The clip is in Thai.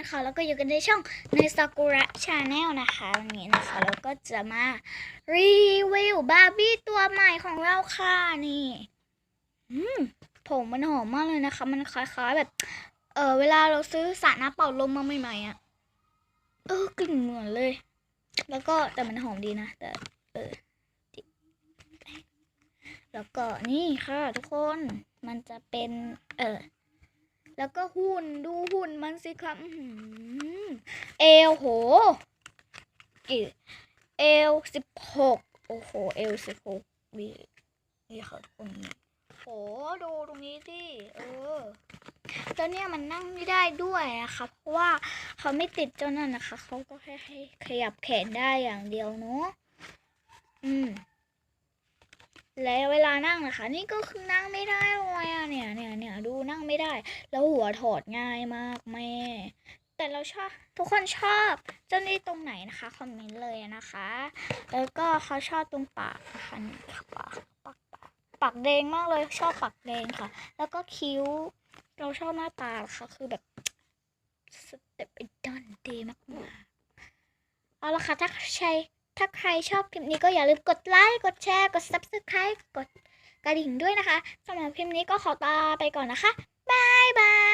นะคะ แล้วก็อยู่กันในช่องในซากุระชาแนลนะคะวันนี้นะคะเราก็จะมารีวิวบาร์บี้ตัวใหม่ของเราค่ะนี่ผมมันหอมมากเลยนะคะ มันคล้ายๆแบบ เออเวลาเราซื้อสระน้ำเป่าลมมาใหม่ๆอะ่ะเออกลิ่นเหมือนเลย แล้วก็แต่มันหอมดีนะแต่เออแล้วก็นี่ค่ะทุกคนมันจะเป็น เออ แล้วก็หุ่นดูหุ่นมันสิครับเอวโหกี่เอวสิบหกโอ้โหเอวสิบหกนี่นี่ค่ะทุกคนนี่โหดูตรงนี้สิเออแล้วเนี่ยมันนั่งไม่ได้ด้วยนะคะเพราะว่าเขาไม่ติดเจ้านั่นนะคะเขาก็แค่ให้ขยับแขนได้อย่างเดียวเนาะอืม แล้วเวลานั่งนะคะ นี่ก็คือนั่งไม่ได้เลยอะเนี่ยเนี่ยเนี่ยดูนั่งไม่ได้ แล้วหัวถอดง่ายมากแม่ แต่เราชอบทุกคนชอบเจ้านี่ตรงไหนนะคะคอมเมนต์เลยนะคะ แล้วก็เขาชอบตรงปากนะคะปากปากปากปากแดงมากเลยชอบปากแดงค่ะ แล้วก็คิ้ว เราชอบหน้าตาค่ะ คือแบบสเต็ปดันดีมากๆเอาละค่ะถ้าใคร ถ้าใครชอบคลิปนี้ก็อย่าลืมกดไลค์กดแชร์กด subscribe กดกระดิ่งด้วยนะคะสำหรับคลิปนี้ก็ขอตาไปก่อนนะคะบ๊ายบาย